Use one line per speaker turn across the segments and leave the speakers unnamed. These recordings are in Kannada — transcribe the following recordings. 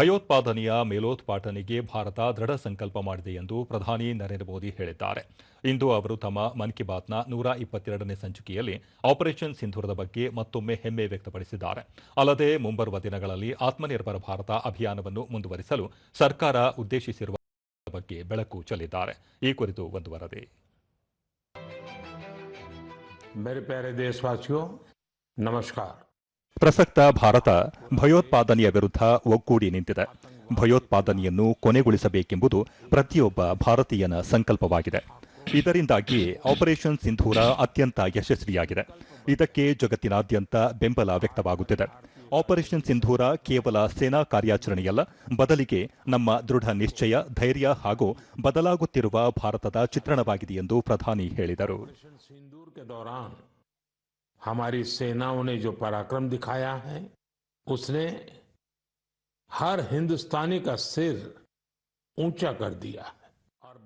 ಭಯೋತ್ಪಾದನೆಯ ಮೇಲೋತ್ಪಾಟನೆಗೆ ಭಾರತ ದೃಢ ಸಂಕಲ್ಪ ಮಾಡಿದೆ ಎಂದು ಪ್ರಧಾನಿ ನರೇಂದ್ರ ಮೋದಿ ಹೇಳಿದ್ದಾರೆ. ಇಂದು ಅವರು ತಮ್ಮ ಮನ್ ಕಿ ಬಾತ್ನ ನೂರ ಇಪ್ಪತ್ತೆರಡನೇ ಸಂಚಿಕೆಯಲ್ಲಿ ಆಪರೇಷನ್ ಸಿಂಧೂರದ ಬಗ್ಗೆ ಮತ್ತೊಮ್ಮೆ ಹೆಮ್ಮೆ ವ್ಯಕ್ತಪಡಿಸಿದ್ದಾರೆ. ಅಲ್ಲದೆ ಮುಂಬರುವ ದಿನಗಳಲ್ಲಿ ಆತ್ಮನಿರ್ಭರ ಭಾರತ ಅಭಿಯಾನವನ್ನು ಮುಂದುವರಿಸಲು ಸರ್ಕಾರ ಉದ್ದೇಶಿಸಿರುವ ಬಗ್ಗೆ ಬೆಳಕು ಚೆಲ್ಲಿದ್ದಾರೆ. ಈ ಕುರಿತು ಒಂದು ವರದಿ.
ನಮಸ್ಕಾರ.
ಪ್ರಸಕ್ತ ಭಾರತ ಭಯೋತ್ಪಾದನೆಯ ವಿರುದ್ಧ ಒಗ್ಗೂಡಿ ನಿಂತಿದೆ. ಭಯೋತ್ಪಾದನೆಯನ್ನು ಕೊನೆಗೊಳಿಸಬೇಕೆಂಬುದು ಪ್ರತಿಯೊಬ್ಬ ಭಾರತೀಯನ ಸಂಕಲ್ಪವಾಗಿದೆ. ಇದರಿಂದಾಗಿ ಆಪರೇಷನ್ ಸಿಂಧೂರ ಅತ್ಯಂತ ಯಶಸ್ವಿಯಾಗಿದೆ. ಇದಕ್ಕೆ ಜಗತ್ತಿನಾದ್ಯಂತ ಬೆಂಬಲ ವ್ಯಕ್ತವಾಗುತ್ತಿದೆ. ಆಪರೇಷನ್ ಸಿಂಧೂರ ಕೇವಲ ಸೇನಾ ಕಾರ್ಯಾಚರಣೆಯಲ್ಲ, ಬದಲಿಗೆ ನಮ್ಮ ದೃಢ ನಿಶ್ಚಯ, ಧೈರ್ಯ ಹಾಗೂ ಬದಲಾಗುತ್ತಿರುವ ಭಾರತದ ಚಿತ್ರಣವಾಗಿದೆ ಎಂದು ಪ್ರಧಾನಿ ಹೇಳಿದರು.
हमारी सेनाओं ने जो पराक्रम दिखाया है, उसने हर हिंदुस्तानी का सिर ऊँचा कर दिया है। और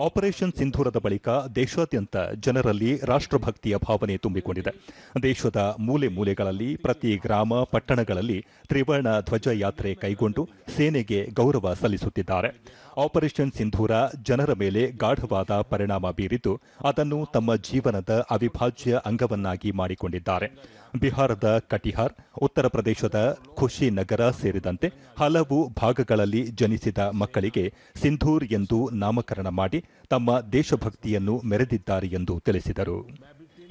ಆಪರೇಷನ್ ಸಿಂಧೂರದ ಬಳಿಕ ದೇಶಾದ್ಯಂತ ಜನರಲ್ಲಿ ರಾಷ್ಟ್ರಭಕ್ತಿಯ ಭಾವನೆ ತುಂಬಿಕೊಂಡಿದೆ. ದೇಶದ ಮೂಲೆ ಮೂಲೆಗಳಲ್ಲಿ, ಪ್ರತಿ ಗ್ರಾಮ, ಪಟ್ಟಣಗಳಲ್ಲಿ ತ್ರಿವರ್ಣ ಧ್ವಜ ಯಾತ್ರೆ ಕೈಗೊಂಡು ಸೇನೆಗೆ ಗೌರವ ಸಲ್ಲಿಸುತ್ತಿದ್ದಾರೆ. ಆಪರೇಷನ್ ಸಿಂಧೂರ ಜನರ ಮೇಲೆ ಗಾಢವಾದ ಪರಿಣಾಮ ಬೀರಿದ್ದು, ಅದನ್ನು ತಮ್ಮ ಜೀವನದ ಅವಿಭಾಜ್ಯ ಅಂಗವನ್ನಾಗಿ ಮಾಡಿಕೊಂಡಿದ್ದಾರೆ. ಬಿಹಾರದ ಕಟಿಹಾರ್, ಉತ್ತರ ಪ್ರದೇಶದ ಖುಷಿ ನಗರ ಸೇರಿದಂತೆ ಹಲವು ಭಾಗಗಳಲ್ಲಿ ಜನಿಸಿದ ಮಕ್ಕಳಿಗೆ ಸಿಂಧೂರ್ ಎಂದು ನಾಮಕರಣ ಮಾಡಿ ತಮ್ಮ ದೇಶಭಕ್ತಿಯನ್ನು ಮೆರೆದಿದ್ದಾರೆ ಎಂದು ತಿಳಿಸಿದರು.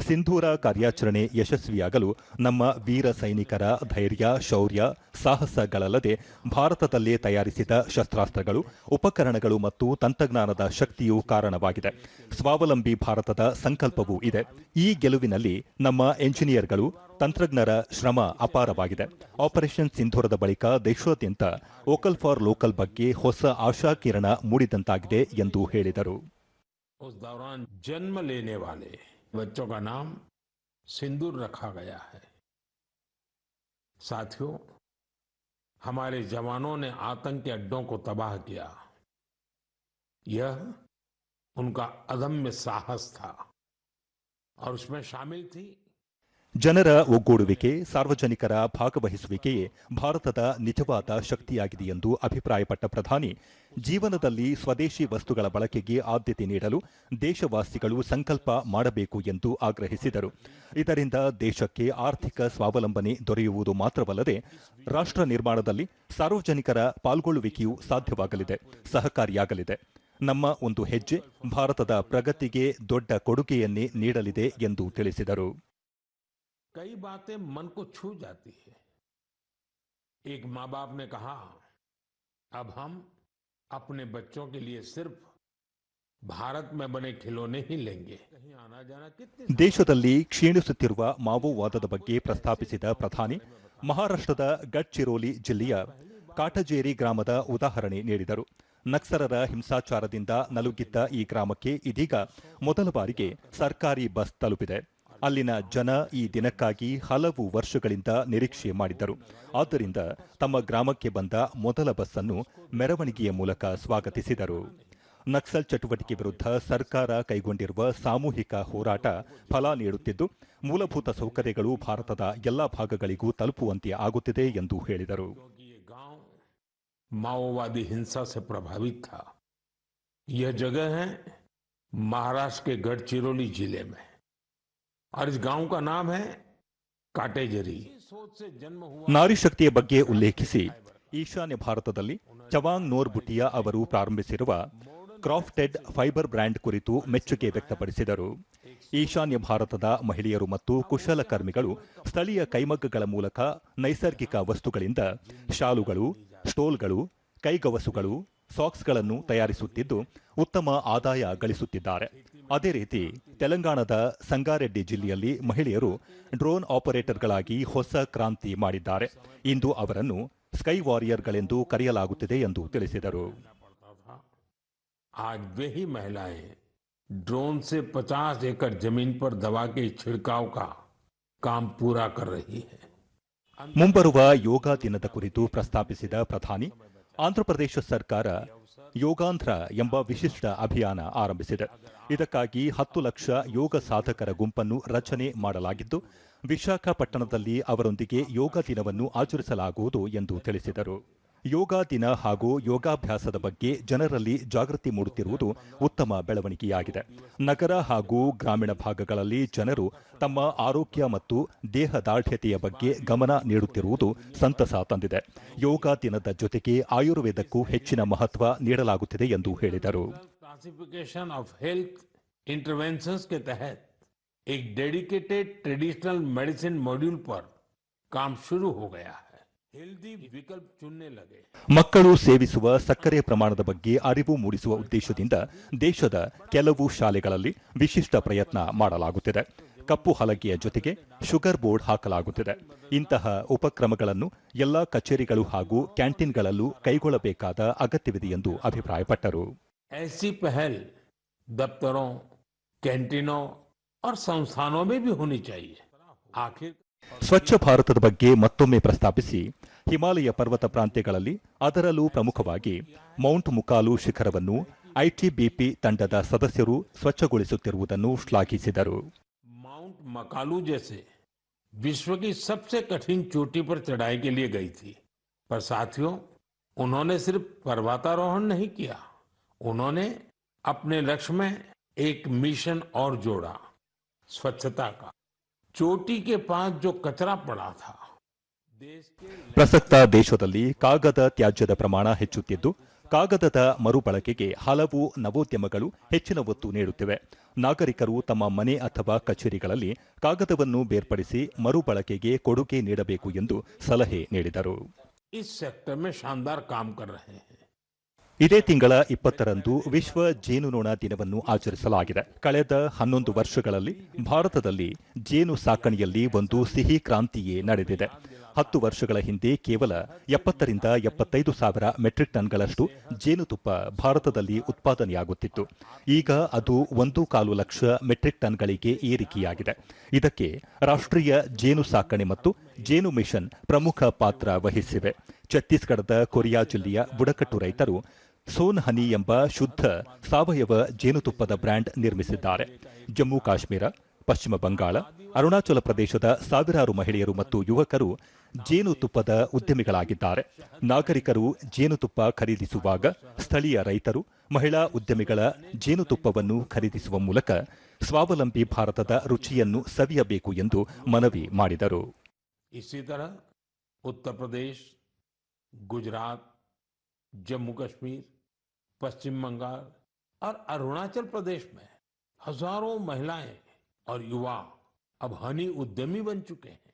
ಸಿಂಧೂರ ಕಾರ್ಯಾಚರಣೆ ಯಶಸ್ವಿಯಾಗಲು ನಮ್ಮ ವೀರ ಸೈನಿಕರ ಧೈರ್ಯ, ಶೌರ್ಯ, ಸಾಹಸಗಳಲ್ಲದೆ ಭಾರತದಲ್ಲೇ ತಯಾರಿಸಿದ ಶಸ್ತ್ರಾಸ್ತ್ರಗಳು, ಉಪಕರಣಗಳು ಮತ್ತು ತಂತ್ರಜ್ಞಾನದ ಶಕ್ತಿಯೂ ಕಾರಣವಾಗಿದೆ. ಸ್ವಾವಲಂಬಿ ಭಾರತದ ಸಂಕಲ್ಪವೂ ಇದೆ. ಈ ಗೆಲುವಿನಲ್ಲಿ ನಮ್ಮ ಎಂಜಿನಿಯರ್ಗಳು ತಂತ್ರಜ್ಞರ ಶ್ರಮ ಅಪಾರವಾಗಿದೆ. ಆಪರೇಷನ್ ಸಿಂಧೂರದ ಬಳಿಕ ದೇಶಾದ್ಯಂತ ವೋಕಲ್ ಫಾರ್ ಲೋಕಲ್ ಬಗ್ಗೆ ಹೊಸ ಆಶಾಕಿರಣ ಮೂಡಿದಂತಾಗಿದೆ ಎಂದು ಹೇಳಿದರು.
बच्चों का नाम सिंदूर रखा गया है। साथियों, हमारे जवानों ने आतंकी अड्डों को तबाह किया। यह उनका अदम्य साहस था और उसमें शामिल थी
ಜನರ ಒಗ್ಗೂಡುವಿಕೆ, ಸಾರ್ವಜನಿಕರ ಭಾಗವಹಿಸುವಿಕೆಯೇ ಭಾರತದ ನಿಜವಾದ ಶಕ್ತಿಯಾಗಿದೆ ಎಂದು ಅಭಿಪ್ರಾಯಪಟ್ಟ ಪ್ರಧಾನಿ, ಜೀವನದಲ್ಲಿ ಸ್ವದೇಶಿ ವಸ್ತುಗಳ ಬಳಕೆಗೆ ಆದ್ಯತೆ ನೀಡಲು ದೇಶವಾಸಿಗಳು ಸಂಕಲ್ಪ ಮಾಡಬೇಕು ಎಂದು ಆಗ್ರಹಿಸಿದರು. ಇದರಿಂದ ದೇಶಕ್ಕೆ ಆರ್ಥಿಕ ಸ್ವಾವಲಂಬನೆ ದೊರೆಯುವುದು ಮಾತ್ರವಲ್ಲದೆ, ರಾಷ್ಟ್ರ ನಿರ್ಮಾಣದಲ್ಲಿ ಸಾರ್ವಜನಿಕರ ಪಾಲ್ಗೊಳ್ಳುವಿಕೆಯೂ ಸಾಧ್ಯವಾಗಲಿದೆ, ಸಹಕಾರಿಯಾಗಲಿದೆ. ನಮ್ಮ ಒಂದು ಹೆಜ್ಜೆ ಭಾರತದ ಪ್ರಗತಿಗೆ ದೊಡ್ಡ ಕೊಡುಗೆಯನ್ನೇ ನೀಡಲಿದೆ ಎಂದು ತಿಳಿಸಿದರು.
कई बातें मन को छू जाती है एक माँ बाप ने कहा अब हम अपने बच्चों के लिए सिर्फ भारत में बने खिलौने ही लेंगे कहीं आना जाना कितने
ದೇಶದಲ್ಲಿ ಕ್ಷೀಣಿಸುತ್ತಿರುವ ಮಾವೋವಾದದ ಬಗ್ಗೆ ಪ್ರಸ್ತಾಪಿಸಿದ ಪ್ರಧಾನಿ ಮಹಾರಾಷ್ಟ್ರದ ಗಡ್ಚಿರೋಲಿ ಜಿಲ್ಲೆಯ ಕಾಟಜೇರಿ ಗ್ರಾಮದ ಉದಾಹರಣೆ ನೀಡಿದರು ನಕ್ಸಲರ ಹಿಂಸಾಚಾರದಿಂದ ನಲುಗಿದ್ದ ಈ ಗ್ರಾಮಕ್ಕೆ ಇದೀಗ ಮೊದಲ ಬಾರಿಗೆ ಸರ್ಕಾರಿ ಬಸ್ ತಲುಪಿದೆ ಅಲ್ಲಿನ ಜನ ಈ ದಿನಕ್ಕಾಗಿ ಹಲವು ವರ್ಷಗಳಿಂದ ನಿರೀಕ್ಷೆ ಮಾಡಿದ್ದರು ಆದ್ದರಿಂದ ತಮ್ಮ ಗ್ರಾಮಕ್ಕೆ ಬಂದ ಮೊದಲ ಬಸ್ ಅನ್ನು ಮೆರವಣಿಗೆಯ ಮೂಲಕ ಸ್ವಾಗತಿಸಿದರು ನಕ್ಸಲ್ ಚಟುವಟಿಕೆ ವಿರುದ್ಧ ಸರ್ಕಾರ ಕೈಗೊಂಡಿರುವ ಸಾಮೂಹಿಕ ಹೋರಾಟ ಫಲ ನೀಡುತ್ತಿದ್ದು ಮೂಲಭೂತ ಸೌಕರ್ಯಗಳು ಭಾರತದ ಎಲ್ಲಾ ಭಾಗಗಳಿಗೂ ತಲುಪುವಂತೆ ಆಗುತ್ತಿದೆ ಎಂದು ಹೇಳಿದರು
क्योंकि ये गांव माओवादी हिंसा से प्रभावित था यह जगह है महाराष्ट्र के गढ़चिरौली जिले में और इस गांव का नाम है काटेजरी सोच से जन्म हुआ
ನಾರಿ ಶಕ್ತಿಯ ಬಗ್ಗೆ ಉಲ್ಲೇಖಿಸಿ ಈಶಾನ್ಯ ಭಾರತದಲ್ಲಿ ಚವಾಂಗ್ ನೋರ್ ಬುಟಿಯಾ ಅವರು ಪ್ರಾರಂಭಿಸಿರುವ ಕ್ರಾಫ್ಟೆಡ್ ಫೈಬರ್ ಬ್ರ್ಯಾಂಡ್ ಕುರಿತು ಮೆಚ್ಚುಗೆ ವ್ಯಕ್ತಪಡಿಸಿದರು ಈಶಾನ್ಯ ಭಾರತದ ಮಹಿಳೆಯರು ಮತ್ತು ಕುಶಲಕರ್ಮಿಗಳು ಸ್ಥಳೀಯ ಕೈಮಗ್ಗಗಳ ಮೂಲಕ ನೈಸರ್ಗಿಕ ವಸ್ತುಗಳಿಂದ ಶಾಲುಗಳು ಸ್ಟೋಲ್ಗಳು ಕೈಗವಸುಗಳು ಸಾಕ್ಸ್ಗಳನ್ನು ತಯಾರಿಸುತ್ತಿದ್ದು ಉತ್ತಮ ಆದಾಯ ಗಳಿಸುತ್ತಿದ್ದಾರೆ ಅದೇ ರೀತಿ ತೆಲಂಗಾಣದ ಸಂಗಾರೆಡ್ಡಿ ಜಿಲ್ಲೆಯಲ್ಲಿ ಮಹಿಳೆಯರು ಡ್ರೋನ್ ಆಪರೇಟರ್ಗಳಾಗಿ ಹೊಸ ಕ್ರಾಂತಿ ಮಾಡಿದ್ದಾರೆ ಇಂದು ಅವರನ್ನು ಸ್ಕೈ ವಾರಿಯರ್ಗಳೆಂದು ಕರೆಯಲಾಗುತ್ತಿದೆ ಎಂದು ತಿಳಿಸಿದರು
पड़ता था आज वे ही महिलाएं ड्रोन से 50 एकड़ जमीन पर दवा के छिड़काव का काम पूरा कर रही है
ಮುಂಬರುವ ಯೋಗ ದಿನದ ಕುರಿತು ಪ್ರಸ್ತಾಪಿಸಿದ ಪ್ರಧಾನಿ ಆಂಧ್ರಪ್ರದೇಶ ಸರ್ಕಾರ ಯೋಗಾಂಧ್ರ ಎಂಬ ವಿಶಿಷ್ಟ ಅಭಿಯಾನ ಆರಂಭಿಸಿದೆ. ಇದಕ್ಕಾಗಿ ಹತ್ತು ಲಕ್ಷ ಯೋಗ ಸಾಧಕರ ಗುಂಪನ್ನು ರಚನೆ ಮಾಡಲಾಗಿದ್ದು, ವಿಶಾಖಪಟ್ಟಣದಲ್ಲಿ ಅವರೊಂದಿಗೆ ಯೋಗ ದಿನವನ್ನು ಆಚರಿಸಲಾಗುವುದು ಎಂದು ತಿಳಿಸಿದರು. ಯೋಗ ದಿನ ಹಾಗೂ ಯೋಗಾಭ್ಯಾಸದ ಬಗ್ಗೆ ಜನರಲ್ಲಿ ಜಾಗೃತಿ ಮೂಡುತ್ತಿರುವುದು ಉತ್ತಮ ಬೆಳವಣಿಗೆಯಾಗಿದೆ ನಗರ ಹಾಗೂ ಗ್ರಾಮೀಣ ಭಾಗಗಳಲ್ಲಿ ಜನರು ತಮ್ಮ ಆರೋಗ್ಯ ಮತ್ತು ದೇಹದಾರ್ಢ್ಯತೆಯ ಬಗ್ಗೆ ಗಮನ ನೀಡುತ್ತಿರುವುದು ಸಂತಸ ತಂದಿದೆ ಯೋಗ ದಿನದ ಜೊತೆಗೆ ಆಯುರ್ವೇದಕ್ಕೂ ಹೆಚ್ಚಿನ ಮಹತ್ವ ನೀಡಲಾಗುತ್ತಿದೆ ಎಂದು ಹೇಳಿದರು
क्लासिफिकेशन ऑफ हेल्थ इंटरवेंशंस के तहत एक डेडिकेटेड ट्रेडिशनल मेडिसिन मॉड्यूल पर काम शुरू हो गया है हेल्दी विकल्प चुनने लगे
ಮಕ್ಕಳು ಸೇವಿಸುವ ಸಕ್ಕರೆ ಪ್ರಮಾಣದ ಬಗ್ಗೆ ಅರಿವು ಮೂಡಿಸುವ ಉದ್ದೇಶದಿಂದ ದೇಶದ ಕೆಲವು ಶಾಲೆಗಳಲ್ಲಿ ವಿಶಿಷ್ಟ ಪ್ರಯತ್ನ ಮಾಡಲಾಗುತ್ತಿದೆ ಕಪ್ಪು ಹಲಗೆಯ ಜೊತೆಗೆ ಶುಗರ್ ಬೋರ್ಡ್ ಹಾಕಲಾಗುತ್ತಿದೆ ಇಂತಹ ಉಪಕ್ರಮಗಳನ್ನು ಎಲ್ಲಾ ಕಚೇರಿಗಳು ಹಾಗೂ ಕ್ಯಾಂಟೀನ್ಗಳಲ್ಲೂ ಕೈಗೊಳ್ಳಬೇಕಾದ ಅಗತ್ಯವಿದೆ ಎಂದು ಅಭಿಪ್ರಾಯಪಟ್ಟರು
ऐसी पहल दफ्तरों कैंटीनों और संस्थानों में भी होनी चाहिए आखिर
ಸ್ವಚ್ಛ ಭಾರತದ ಬಗ್ಗೆ ಮತ್ತೊಮ್ಮೆ ಪ್ರಸ್ತಾಪಿಸಿ ಹಿಮಾಲಯ ಪರ್ವತ ಪ್ರಾಂತ್ಯಗಳಲ್ಲಿ ಅದರಲ್ಲೂ ಪ್ರಮುಖವಾಗಿ ಮೌಂಟ್ ಮುಕಾಲು ಶಿಖರವನ್ನು ಐಟಿಬಿಪಿ ತಂಡದ ಸದಸ್ಯರು ಸ್ವಚ್ಛಗೊಳಿಸುತ್ತಿರುವುದನ್ನು ಶ್ಲಾಘಿಸಿದರು
माउंट मकालू जैसे विश्व की सबसे कठिन चोटी पर चढ़ाई के लिए गई थी पर साथियों उन्होंने सिर्फ पर्वतारोहण नहीं किया उन्होंने अपने लक्ष्य में एक मिशन और जोड़ा स्वच्छता का ಚೋಟಿ ಕೆ ಜೋ ಕಚರಾ ಪಡಾ ಥಾ
ಪ್ರಸಕ್ತ ದೇಶದಲ್ಲಿ ಕಾಗದ ತ್ಯಾಜ್ಯದ ಪ್ರಮಾಣ ಹೆಚ್ಚುತ್ತಿದ್ದು ಕಾಗದದ ಮರುಬಳಕೆಗೆ ಹಲವು ನವೋದ್ಯಮಗಳು ಹೆಚ್ಚಿನ ಒತ್ತು ನೀಡುತ್ತಿವೆ. ನಾಗರಿಕರು ತಮ್ಮ ಮನೆ ಅಥವಾ ಕಚೇರಿಗಳಲ್ಲಿ ಕಾಗದವನ್ನು ಬೇರ್ಪಡಿಸಿ ಮರುಬಳಕೆಗೆ ಕೊಡುಗೆ ನೀಡಬೇಕು ಎಂದು ಸಲಹೆ ನೀಡಿದರು. ಇದೇ ತಿಂಗಳ ಇಪ್ಪತ್ತರಂದು ವಿಶ್ವ ಜೇನುನೊಣ ದಿನವನ್ನು ಆಚರಿಸಲಾಗಿದೆ. ಕಳೆದ ಹನ್ನೊಂದು ವರ್ಷಗಳಲ್ಲಿ ಭಾರತದಲ್ಲಿ ಜೇನು ಸಾಕಣೆಯಲ್ಲಿ ಒಂದು ಸಿಹಿ ಕ್ರಾಂತಿಯೇ ನಡೆದಿದೆ. ಹತ್ತು ವರ್ಷಗಳ ಹಿಂದೆ ಕೇವಲ ಎಪ್ಪತ್ತರಿಂದ ಎಪ್ಪತ್ತೈದು ಸಾವಿರ ಮೆಟ್ರಿಕ್ ಟನ್ಗಳಷ್ಟು ಜೇನುತುಪ್ಪ ಭಾರತದಲ್ಲಿ ಉತ್ಪಾದನೆಯಾಗುತ್ತಿತ್ತು. ಈಗ ಅದು ಒಂದು ಕಾಲು ಲಕ್ಷ ಮೆಟ್ರಿಕ್ ಟನ್ಗಳಿಗೆ ಏರಿಕೆಯಾಗಿದೆ. ಇದಕ್ಕೆ ರಾಷ್ಟ್ರೀಯ ಜೇನು ಸಾಕಣೆ ಮತ್ತು ಜೇನು ಮಿಷನ್ ಪ್ರಮುಖ ಪಾತ್ರ ವಹಿಸಿವೆ. ಛತ್ತೀಸ್ಗಢದ ಕೊರಿಯಾ ಜಿಲ್ಲೆಯ ಬುಡಕಟ್ಟು ರೈತರು ಸೋನ್ ಹನಿ ಎಂಬ ಶುದ್ಧ ಸಾವಯವ ಜೇನುತುಪ್ಪದ ಬ್ರ್ಯಾಂಡ್ ನಿರ್ಮಿಸಿದ್ದಾರೆ. ಜಮ್ಮು ಕಾಶ್ಮೀರ, ಪಶ್ಚಿಮ ಬಂಗಾಳ, ಅರುಣಾಚಲ ಪ್ರದೇಶದ ಸಾವಿರಾರು ಮಹಿಳೆಯರು ಮತ್ತು ಯುವಕರು ಜೇನುತುಪ್ಪದ ಉದ್ಯಮಿಗಳಾಗಿದ್ದಾರೆ. ನಾಗರಿಕರು ಜೇನುತುಪ್ಪ ಖರೀದಿಸುವಾಗ ಸ್ಥಳೀಯ ರೈತರು, ಮಹಿಳಾ ಉದ್ಯಮಿಗಳ ಜೇನುತುಪ್ಪವನ್ನು ಖರೀದಿಸುವ ಮೂಲಕ ಸ್ವಾವಲಂಬಿ ಭಾರತದ ರುಚಿಯನ್ನು ಸವಿಯಬೇಕು ಎಂದು ಮನವಿ ಮಾಡಿದರು.
ಉತ್ತರ ಪ್ರದೇಶ ಗುಜರಾತ್ जम्मू कश्मीर, पश्चिम बंगाल और अरुणाचल प्रदेश में हज़ारों महिलाएँ और युवा अब हनी उद्यमी बन चुके हैं।